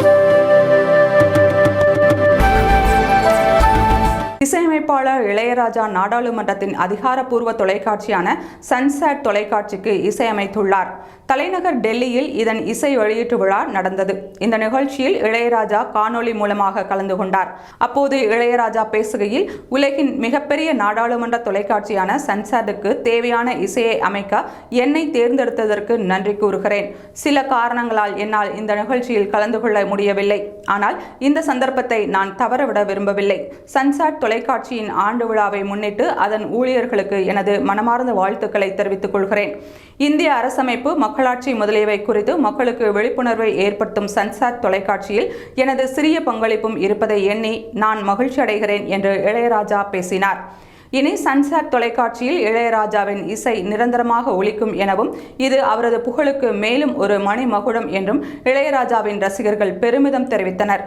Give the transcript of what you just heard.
Thank you. இசையமைப்பாளர் இளையராஜா நாடாளுமன்றத்தின் அதிகாரப்பூர்வ தொலைக்காட்சியான சன்சேட் தொலைக்காட்சிக்கு இசையமைத்துள்ளார். தலைநகர் டெல்லியில் இதன் இசை வெளியீட்டு விழா நடந்தது. இந்த நிகழ்ச்சியில் இளையராஜா காணொலி மூலமாக கலந்து கொண்டார். அப்போது இளையராஜா பேசுகையில் உலகின் மிகப்பெரிய நாடாளுமன்ற தொலைக்காட்சியான சன்சாட்டுக்கு தேவையான இசையை அமைக்க என்னை தேர்ந்தெடுத்ததற்கு நன்றி கூறுகிறேன். சில காரணங்களால் என்னால் இந்த நிகழ்ச்சியில் கலந்து கொள்ள முடியவில்லை. ஆனால் இந்த சந்தர்ப்பத்தை நான் தவறவிட விரும்பவில்லை. சன்சாட் தொலைக்காட்சியின் ஆண்டு விழாவை முன்னிட்டு அதன் ஊழியர்களுக்கு எனது மனமார்ந்த வாழ்த்துக்களை தெரிவித்துக் கொள்கிறேன். இந்திய அரசமைப்பு மக்களாட்சி முதலியவை குறித்து மக்களுக்கு விழிப்புணர்வை ஏற்படுத்தும் சன்சாட் தொலைக்காட்சியில் எனது சிறிய பங்களிப்பும் இருப்பதை எண்ணி நான் மகிழ்ச்சி அடைகிறேன் என்று இளையராஜா பேசினார். இனி சன்சாட் தொலைக்காட்சியில் இளையராஜாவின் இசை நிரந்தரமாக ஒழிக்கும் எனவும் இது அவரது புகழுக்கு மேலும் ஒரு மணிமகுடம் என்றும் இளையராஜாவின் ரசிகர்கள் பெருமிதம் தெரிவித்தனர்.